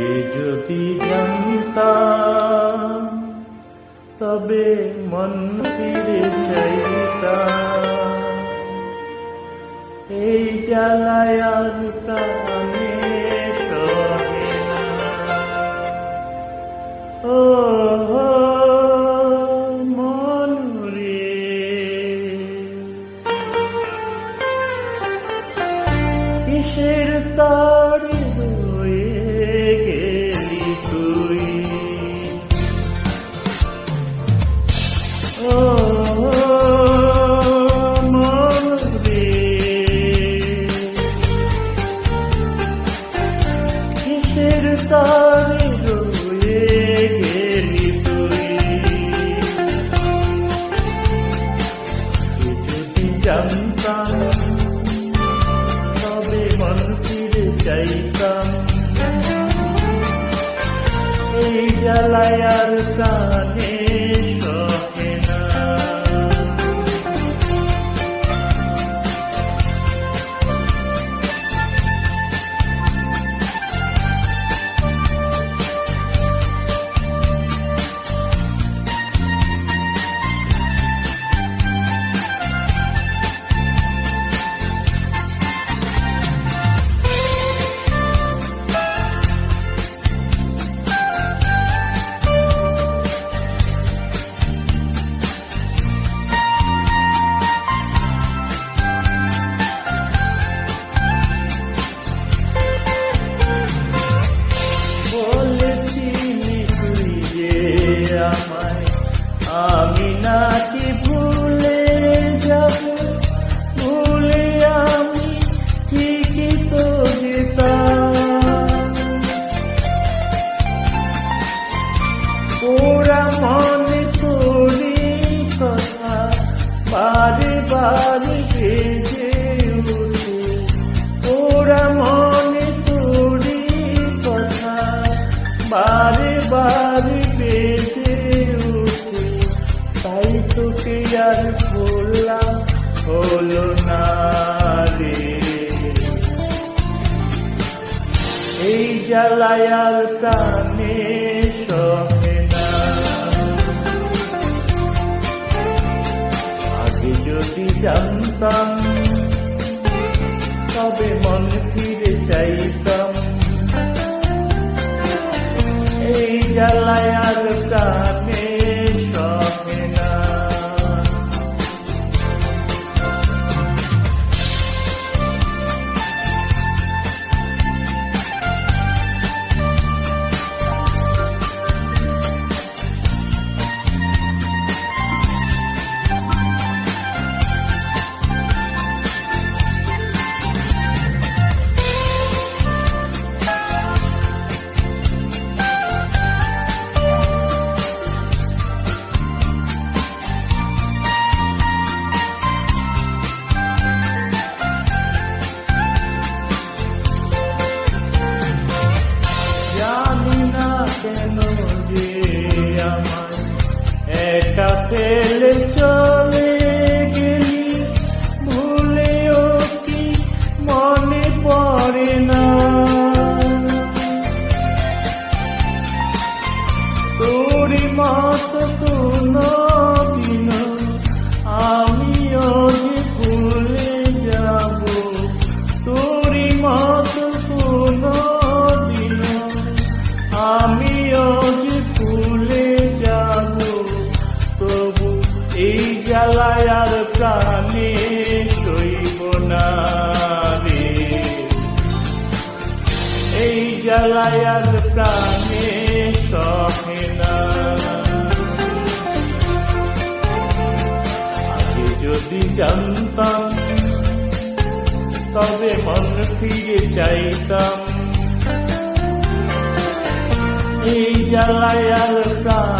আগে যদি জানতাম তবে মন ফিরে চাইতাম। এই জ্বালায় আর সহে ও জানতাম তবে মন ফিরে চাইতাম। এই জ্বালায় কানে আমায় আমি নাকি আর বললাম হলো না রে এই জ্বালায় আর কানে সহে না। আগে যদি জানতাম, তবে মন ফিরে চাইতাম। এই জ্বালায় কানে el hecho আর প্রাণে সইব না এই জ্বালায় আর প্রাণে না। আগে যদি জানতাম, তবে মন ফিরে চাইতাম। এই জ্বালায় আর প্রাণে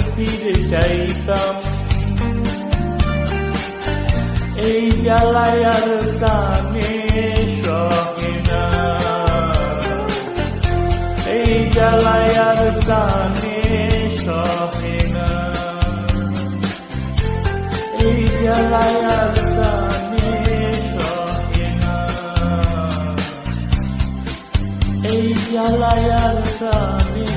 ও চাইতাম এই জ্বালায় আর কানে সহে না। এই জ্বালায় আর কানে সহে না। এই জ্বালায় আর কানে সহে না। এই জ্বালায় আর কানে